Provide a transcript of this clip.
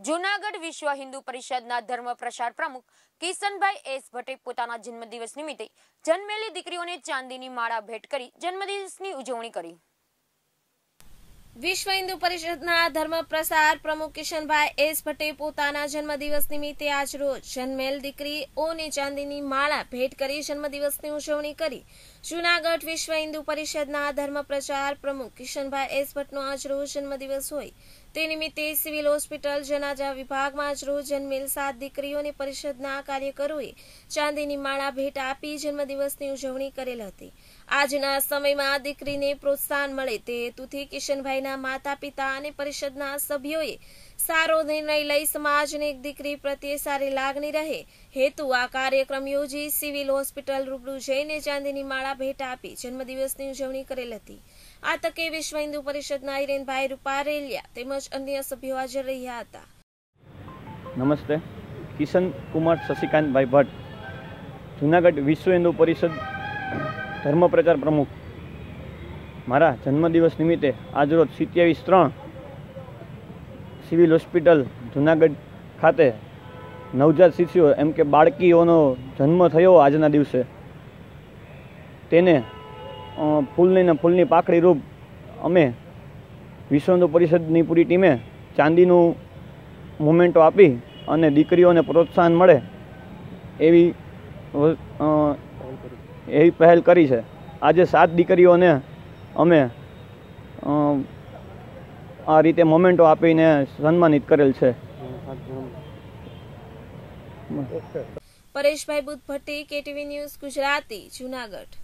જૂનાગઢ વિશ્વ હિન્દુ પરિષદના ધર્મ પ્રસાર પ્રમુખ કિશનભાઈ એસ ભટ્ટે પોતાના જન્મદિવસ નિમિત્તે જન્મેલી દીકરીઓને ચાંદીની માળા ભેટ કરી જન્મદિવસની ઉજવણી કરી. વિશ્વ હિન્દુ પરિષદના ધર્મ પ્રસાર પ્રમુખ કિશનભાઈ એસ ભટ્ટે પોતાના જન્મદિવસ નિમિત્તે આજરોજ જન્મેલ દીકરી ઓની ચાંદીની માળા ભેટ કરી જન્મદિવસની ઉજવણી કરી. જૂનાગઢ વિશ્વ હિન્દુ પરિષદના ધર્મ પ્રચાર પ્રમુખ કિશનભાઈ એસ ભટ્ટનો આજરોજ જન્મદિવસ હોય. તે નિમિત્તે સિવિલ હોસ્પિટલ, જનાજા વિભાગમાં આજરોજ જન્મેલ સાત દીકરીઓને પરિષદના કાર્યકરોએ ચાંદીની માળા ભેટ આપી જન્મદિવસની ઉજવણી કરેલ હતી. આજના સમયમાં દીકરીને પ્રોત્સાહન મળે તે હેતુથી કિશનભાઈના માતા પિતા અને પરિષદના સભ્યોએ સારો નિર્ણય લઈ સમાજને દીકરી પ્રત્યે સારી લાગણી રહે. હેતુ આ કાર્યક્રમ યોજી સિવિલ હોસ્પિટલ રૂબરૂ જઈને ચાંદીની માળા ભેટ આપી જન્મદિવસની ઉજવણી કરેલ હતી. આ તકે વિશ્વ હિન્દુ પરિષદના હિરેનભાઈ રૂપારેલિયા તેમજ અન્ય સભ્યો હાજર રહ્યા હતા. નમસ્તે. કિશન કુમાર શશિકાંતભાઈ ભટ્ટ, જુનાગઢ વિશ્વ હિન્દુ પરિષદ ધર્મ પ્રચાર પ્રમુખ. મારા જન્મદિવસ નિમિત્તે આજરોજ સિત્યાવીસ ત્રણ સિવિલ હોસ્પિટલ જુનાગઢ ખાતે નવજાત શિશુઓ એમ કે બાળકીઓનો જન્મ થયો આજના દિવસે. તેને ફૂલની ને ફૂલની પાકડી રૂપ અમે વિશ્વ હિન્દુ પરિષદની પૂરી ટીમે ચાંદીનું મોમેન્ટો આપી અને દીકરીઓને પ્રોત્સાહન મળે એવી એવી પહેલ કરી છે. આજે સાત દીકરીઓને અમે આ રીતે મોમેન્ટો આપીને સન્માનિત કરેલ છે. Pareshbhai Buddh Bhatti KTV news Gujarati, Junagadh.